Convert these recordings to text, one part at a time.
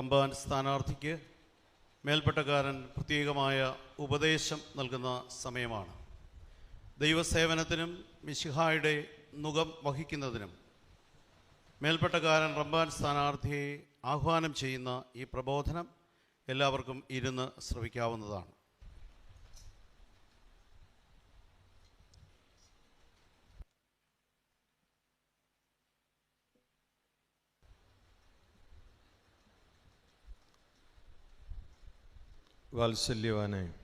റംബാൻ സ്ഥാനാർത്ഥിക്ക് മേൽപ്പെട്ടക്കാരൻ പ്രത്യേകമായ ഉപദേശം നൽകുന്ന സമയമാണ്. ദൈവസേവനത്തിനും മിശിഹായുടെ മുഖം വഹിക്കുന്നതിനും മേൽപ്പെട്ടക്കാരൻ റംബാൻ സ്ഥാനാർത്ഥിയെ ആഹ്വാനം ചെയ്യുന്ന ഈ പ്രബോധനം എല്ലാവർക്കും ഇരുന്ന് ശ്രവിക്കാവുന്നതാണ്. വാത്സല്യവാനെ.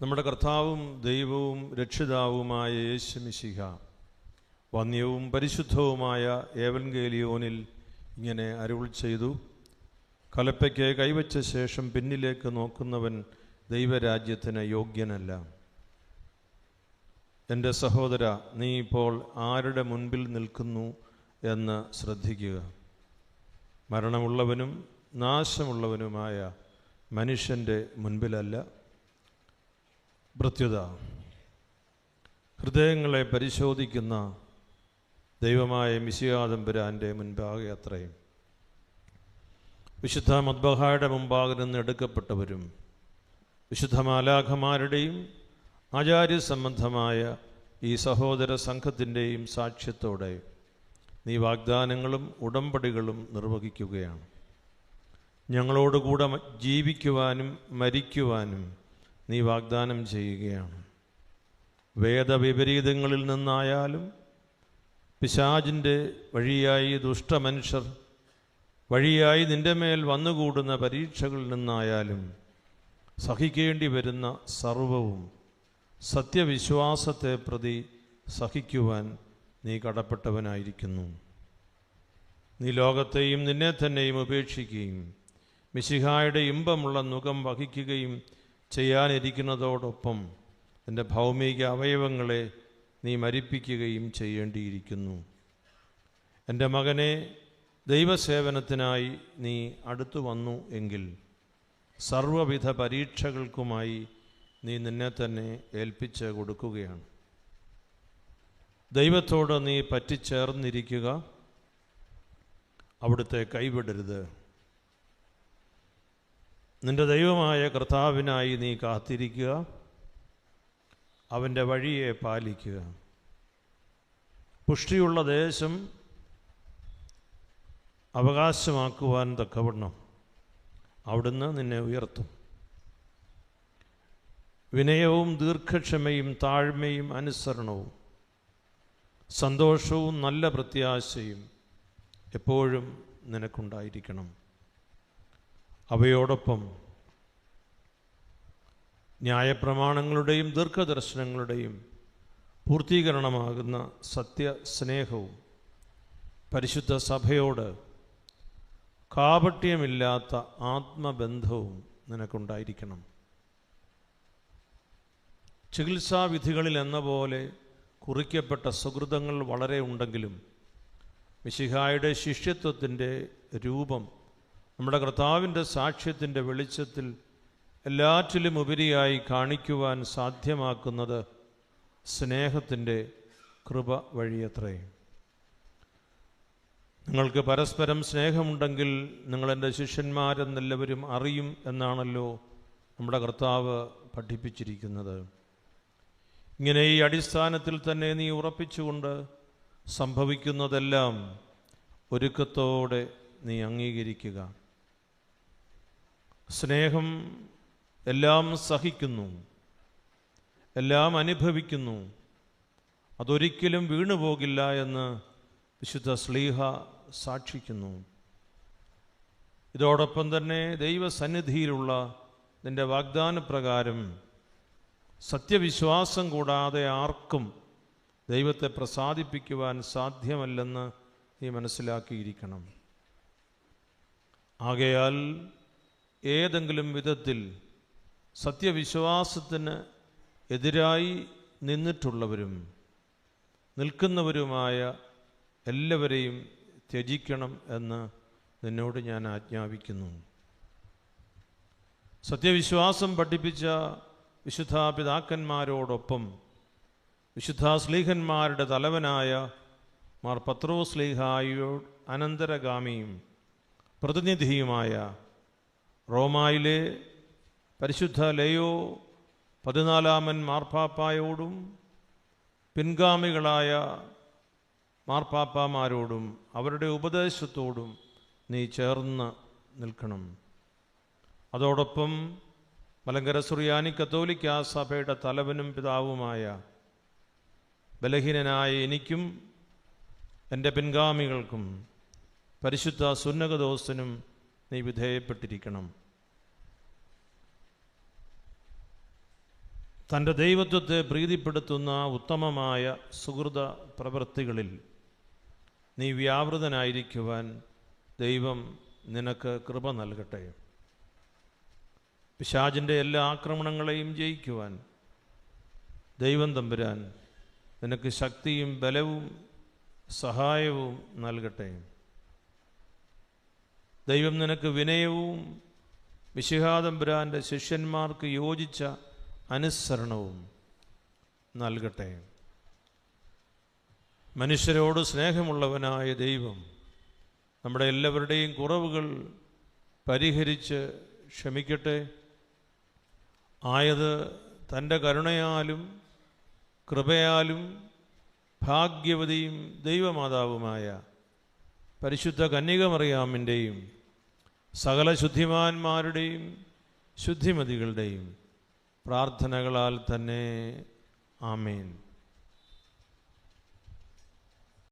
നമ്മുടെ കർത്താവും ദൈവവും രക്ഷിതാവുമായ യേശുമിശിഹ വന്യവും പരിശുദ്ധവുമായ ഏവൻഗേലിയോനിൽ ഇങ്ങനെ അരുൾ ചെയ്തു. കലപ്പയ്ക്ക് കൈവച്ച ശേഷം പിന്നിലേക്ക് നോക്കുന്നവൻ ദൈവരാജ്യത്തിന് യോഗ്യനല്ല. എന്റെ സഹോദര നീ ഇപ്പോൾ ആരുടെ മുൻപിൽ നിൽക്കുന്നു എന്ന് ശ്രദ്ധിക്കുക. മരണമുള്ളവനും നാശമുള്ളവനുമായ മനുഷ്യന്റെ മുൻപിലല്ല മൃത്യുത ഹൃദയങ്ങളെ പരിശോധിക്കുന്ന ദൈവമായ മിശികാദംബുരാന്റെ മുൻപാകെ അത്രയും. വിശുദ്ധ മദ്ബഹായുടെ മുമ്പാകെ നിന്ന് എടുക്കപ്പെട്ടവരും വിശുദ്ധ മാലാഖമാരുടെയും ആചാര്യ സംബന്ധമായ ഈ സഹോദര സംഘത്തിന്റെയും സാക്ഷ്യത്തോടെ നീ വാഗ്ദാനങ്ങളും ഉടമ്പടികളും നിർവഹിക്കുകയാണ്. ഞങ്ങളോടുകൂടെ ജീവിക്കുവാനും മരിക്കുവാനും നീ വാഗ്ദാനം ചെയ്യുകയാണ്. വേദവിപരീതങ്ങളിൽ നിന്നായാലും പിശാജിന്റെ വഴിയായി ദുഷ്ടമനുഷ്യർ വഴിയായി നിന്റെ മേൽ വന്നുകൂടുന്ന പരീക്ഷകളിൽ നിന്നായാലും സഹിക്കേണ്ടി വരുന്ന സർവവും സത്യവിശ്വാസത്തെ പ്രതി സഹിക്കുവാൻ നീ കടപ്പെട്ടവനായിരിക്കുന്നു. നീ ലോകത്തെയും നിന്നെ തന്നെയും ഉപേക്ഷിക്കുകയും മിശിഹായുടെ ഇമ്പമുള്ള മുഖം വഹിക്കുകയും ചെയ്യാനിരിക്കുന്നതോടൊപ്പം എന്റെ ഭൗമിക അവയവങ്ങളെ നീ മരിപ്പിക്കുകയും ചെയ്യേണ്ടിയിരിക്കുന്നു. എന്റെ മകനെ ദൈവസേവനത്തിനായി നീ അടുത്തു വന്നു എങ്കിൽ സർവവിധ പരീക്ഷകൾക്കുമായി നീ നിന്നെ തന്നെ ഏൽപ്പിച്ച് കൊടുക്കുകയാണ്. ദൈവത്തോട് നീ പറ്റിച്ചേർന്നിരിക്കുക. അവിടുത്തെ കൈവിടരുത്. നിന്റെ ദൈവമായ കർത്താവിനായി നീ കാത്തിരിക്കുക. അവന്റെ വഴിയെ പാലിക്കുക. പുഷ്ടിയുള്ള ദേശം അവകാശമാക്കുവാൻ തക്കവണ്ണം അവിടുന്ന് നിന്നെ ഉയർത്തും. വിനയവും ദീർഘക്ഷമയും താഴ്മയും അനുസരണവും സന്തോഷവും നല്ല പ്രത്യാശയും എപ്പോഴും നിനക്കുണ്ടായിരിക്കണം. അവയോടൊപ്പം ന്യായപ്രമാണങ്ങളുടെയും ദീർഘദർശനങ്ങളുടെയും പൂർത്തീകരണമാകുന്ന സത്യസ്നേഹവും പരിശുദ്ധ സഭയോട് കാപട്യമില്ലാത്ത ആത്മബന്ധവും നിനക്കുണ്ടായിരിക്കണം. ചികിത്സാവിധികളിൽ എന്ന പോലെ കുറിക്കപ്പെട്ട സുഹൃതങ്ങൾ വളരെ ഉണ്ടെങ്കിലും മിശിഹായുടെ ശിഷ്യത്വത്തിന്റെ രൂപം നമ്മുടെ കർത്താവിന്റെ സാക്ഷ്യത്തിന്റെ വെളിച്ചത്തിൽ എല്ലാറ്റിലും ഉപരിയായി കാണിക്കുവാൻ സാധ്യമാക്കുന്നത് സ്നേഹത്തിന്റെ കൃപ വഴിയത്രേ. നിങ്ങൾക്ക് പരസ്പരം സ്നേഹമുണ്ടെങ്കിൽ നിങ്ങളെന്റെ ശിഷ്യന്മാരെന്നെല്ലാവരും അറിയും എന്നാണല്ലോ നമ്മുടെ കർത്താവ് പഠിപ്പിച്ചിരിക്കുന്നത്. ഇങ്ങനെ ഈ അടിസ്ഥാനത്തിൽ തന്നെ നീ ഉറപ്പിച്ചുകൊണ്ട് സംഭവിക്കുന്നതെല്ലാം ഒരുക്കത്തോടെ നീ അംഗീകരിക്കുക. സ്നേഹം എല്ലാം സഹിക്കുന്നു. എല്ലാം അനുഭവിക്കുന്നു. അതൊരിക്കലും വീണുപോകില്ല എന്ന് വിശുദ്ധ സ്ലീഹ സാക്ഷിക്കുന്നു. ഇതോടൊപ്പം തന്നെ ദൈവസന്നിധിയിലുള്ള നിന്റെ വാഗ്ദാനപ്രകാരം സത്യവിശ്വാസം കൂടാതെ ആർക്കും ദൈവത്തെ പ്രസാദിപ്പിക്കുവാൻ സാധ്യമല്ലെന്ന് നീ മനസ്സിലാക്കിയിരിക്കണം. ആകയാൽ ഏതെങ്കിലും വിധത്തിൽ സത്യവിശ്വാസത്തിന് എതിരായി നിന്നിട്ടുള്ളവരും നിൽക്കുന്നവരുമായ എല്ലാവരെയും ത്യജിക്കണം എന്ന് നിന്നോട് ഞാൻ ആജ്ഞാപിക്കുന്നു. സത്യവിശ്വാസം പഠിപ്പിച്ച വിശുദ്ധ പിതാക്കന്മാരോടൊപ്പം വിശുദ്ധ സ്ലീഹന്മാരുടെ തലവനായ മാർ പത്രോ സ്ലീഹായോ അനന്തരഗാമിയും പ്രതിനിധിയുമായ റോമായിലെ പരിശുദ്ധ ലയോ പതിനാലാമൻ മാർപ്പാപ്പായോടും പിൻഗാമികളായ മാർപ്പാപ്പാമാരോടും അവരുടെ ഉപദേശത്തോടും നീ ചേർന്ന് നിൽക്കണം. അതോടൊപ്പം മലങ്കര സുറിയാനി കത്തോലിക്ക സഭയുടെ തലവനും പിതാവുമായ ബലഹീനനായ എനിക്കും എന്റെ പിൻഗാമികൾക്കും പരിശുദ്ധ സുന്നകദോസിനും നീ വിധേയപ്പെട്ടിരിക്കണം. തന്റെ ദൈവത്വത്തെ പ്രീതിപ്പെടുത്തുന്ന ഉത്തമമായ സുഹൃത പ്രവൃത്തികളിൽ നീ വ്യാപൃതനായിരിക്കുവാൻ ദൈവം നിനക്ക് കൃപ നൽകട്ടെ. പിശാജിന്റെ എല്ലാ ആക്രമണങ്ങളെയും ജയിക്കുവാൻ ദൈവം തമ്പുരാൻ നിനക്ക് ശക്തിയും ബലവും സഹായവും നൽകട്ടെ. ദൈവം നിനക്ക് വിനയവും വിശിഹാതമ്പുരാന്റെ ശിഷ്യന്മാർക്ക് യോജിച്ച അനുസരണവും നൽകട്ടെ. മനുഷ്യരോട് സ്നേഹമുള്ളവനായ ദൈവം നമ്മുടെ എല്ലാവരുടെയും കുറവുകൾ പരിഹരിച്ച് ക്ഷമിക്കട്ടെ. ആയത് തന്റെ കരുണയാലും കൃപയാലും ഭാഗ്യവതിയും ദൈവമാതാവുമായ പരിശുദ്ധ കന്യകമറിയാമിന്റെയും സകല ശുദ്ധിമാന്മാരുടെയും ശുദ്ധിമതികളുടെയും പ്രാർത്ഥനകളാൽ തന്നെ ആമേൻ.